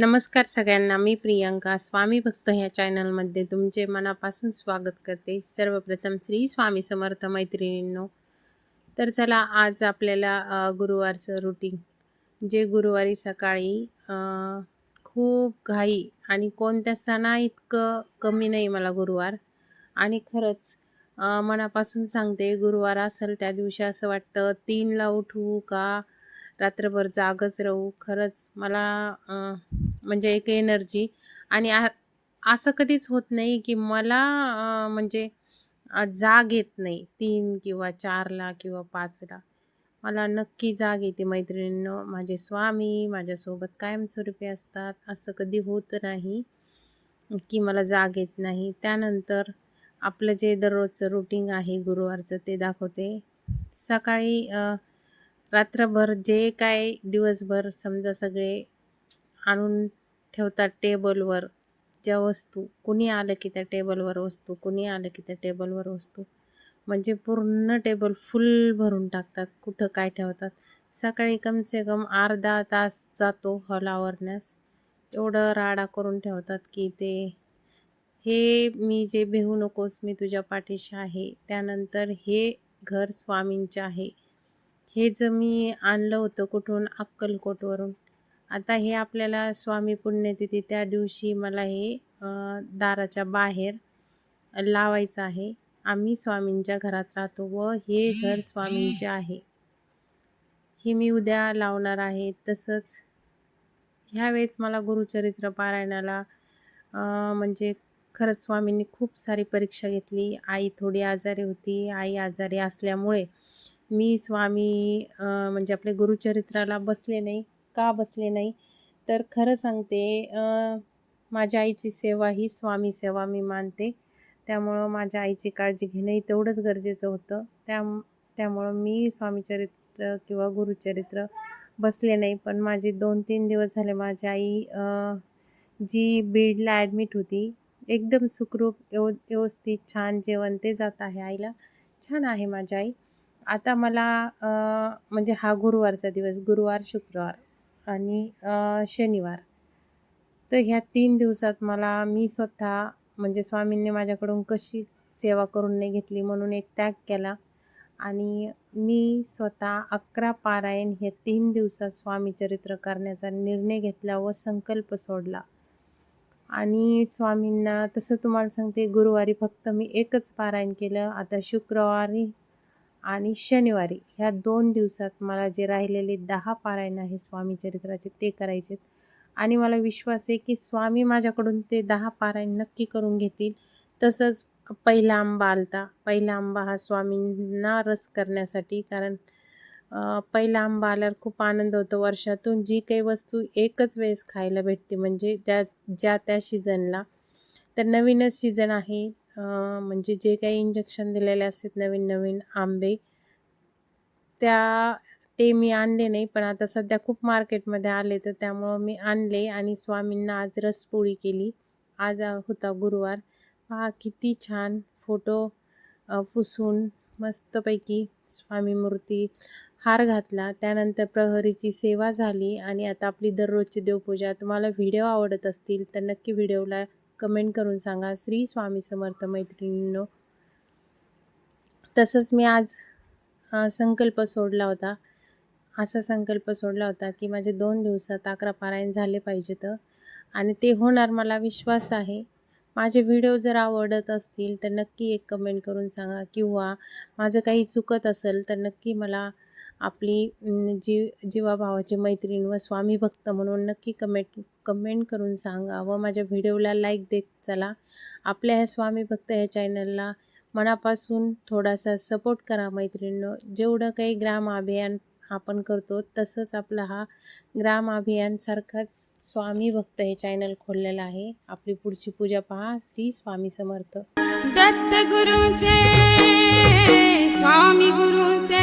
नमस्कार सगळ्यांना मी प्रियांका स्वामी भक्त ह्या चॅनलमध्ये तुमचे मनापासून स्वागत करते. सर्वप्रथम श्री स्वामी समर्थ मैत्रिणींनो तर चला आज आपल्याला गुरुवारचं रुटीन जे गुरुवारी सकाळी खूप घाई आणि कोणत्या सणा इतकं कमी नाही मला गुरुवार. आणि खरंच मनापासून सांगते गुरुवार असेल त्या दिवशी असं वाटतं तीनला उठू का? रात्रभर जागच राहू. खरंच मला म्हणजे एक एनर्जी आणि आ असं कधीच होत नाही की मला म्हणजे जाग येत नाही. तीन किंवा चारला किंवा पाचला. मला नक्की जाग येते मैत्रिणींनो. माझे स्वामी माझ्यासोबत कायमस्वरूपी असतात. असं कधी होत नाही की मला जाग येत नाही. त्यानंतर आपलं जे दररोजचं रुटीन आहे गुरुवारचं ते दाखवते. सकाळी रात्रभर जे काय दिवसभर समजा सगळे आणून ठेवतात टेबलवर ज्या वस्तू कुणी आलं की त्या टेबलवर वस्तू कुणी आलं की त्या टेबलवर वस्तू. म्हणजे पूर्ण टेबल फुल भरून टाकतात कुठं काय ठेवतात. सकाळी कमसे कम अर्धा तास जातो हॉल आवरण्यास. एवढं राडा करून ठेवतात की ते हे मी जे भेहू नकोस मी तुझ्या पाठीशी आहे. त्यानंतर हे घर स्वामींचे आहे. हे जर मी आणलं होतं कुठून? अक्कलकोटवरून. आता हे आपल्याला स्वामी पुण्यतिथी त्या दिवशी मला हे दाराच्या बाहेर लावायचं आहे. आम्ही स्वामींच्या घरात राहतो व हे घर स्वामींचे आहे. हे मी उद्या लावणार आहे. तसंच ह्यावेळेस मला गुरुचरित्र पारायणाला म्हणजे खरंच स्वामींनी खूप सारी परीक्षा घेतली. आई थोडी आजारी होती. आई आजारी असल्यामुळे मी स्वामी म्हणजे आपले गुरुचरित्राला बसले नाही. का बसले नाही? तर खरं सांगते माझ्या आईची सेवा ही स्वामी सेवा मी मानते. त्यामुळं माझ्या आईची काळजी घेणंही तेवढंच गरजेचं होतं. त्या त्यामुळं मी स्वामीचरित्र किंवा गुरुचरित्र बसले नाही. पण माझी दोन तीन दिवस झाले माझी आई जी बीडला ॲडमिट होती एकदम सुखरूप व्यव व्यवस्थित छान जेवण ते जात आहे आईला. छान आहे माझी आई. आता मला म्हणजे हा गुरुवारचा दिवस गुरुवार शुक्रवार. आणि शनिवार. तर ह्या तीन दिवसात मला मी स्वतः म्हणजे स्वामींनी माझ्याकडून कशी सेवा करून नाही घेतली म्हणून एक त्याग केला. आणि मी स्वतः अकरा पारायण हे तीन दिवसात स्वामीचरित्र करण्याचा निर्णय घेतला व संकल्प सोडला. आणि स्वामींना तसं तुम्हाला सांगते गुरुवारी फक्त मी एकच पारायण केलं. आता शुक्रवारी आणि शनिवारी ह्या दोन दिवसात मला जे राहिलेले दहा पारायण आहे स्वामी चरित्राचे ते करायचे आणि मला विश्वास आहे की स्वामी माझ्याकडून ते दहा पारायण नक्की करून घेतील. तसंच पहिला आंबा आलता. पहिला आंबा हा स्वामींना रस करण्यासाठी कारण पहिला आंबा आल्यावर खूप आनंद होतो वर्षातून. जी काही वस्तू एकच वेळेस खायला भेटते म्हणजे त्या ज्या त्या सीझनला तर नवीनच सीझन आहे. म्हणजे जे काही इंजेक्शन दिलेले असतात नवीन नवीन आंबे त्या ते मी आणले नाही पण आता सध्या खूप मार्केटमध्ये आले तर त्यामुळं मी आणले आणि स्वामींना आज रसपोळी केली. आज होता गुरुवार. पहा किती छान फोटो पुसून मस्तपैकी स्वामी मूर्ती हार घातला. त्यानंतर प्रहरीची सेवा झाली आणि आता आपली दररोजची देवपूजा. तुम्हाला व्हिडिओ आवडत असतील तर नक्की व्हिडिओला कमेंट करून सांगा. श्री स्वामी समर्थ मैत्रिणींनो तसंच मी आज हा संकल्प सोडला होता. असा संकल्प सोडला होता की माझे दोन दिवसात अकरा पारायण झाले पाहिजे तर. आणि ते होणार मला विश्वास आहे. माझे व्हिडिओ जर आवडत असतील तर नक्की एक कमेंट करून सांगा किंवा माझं काही चुकत असेल तर नक्की मला आपली जी जीवाभावाची मैत्रीण व स्वामी भक्त म्हणून नक्की कमेंट कमेंट करून सांगा व माझ्या व्हिडिओला लाईक देत चला. आपल्या ह्या स्वामी भक्त ह्या चॅनलला मनापासून थोडासा सपोर्ट करा मैत्रिणींनो. जेवढं काही ग्राम अभियान आपण करतो तसंच आपला हा ग्राम अभियानसारखाच स्वामी भक्त हे चॅनल खोललेलं आहे. आपली पुढची पूजा पहा श्री स्वामी समर्थ. दत्त गुरुचे स्वामी गुरुचे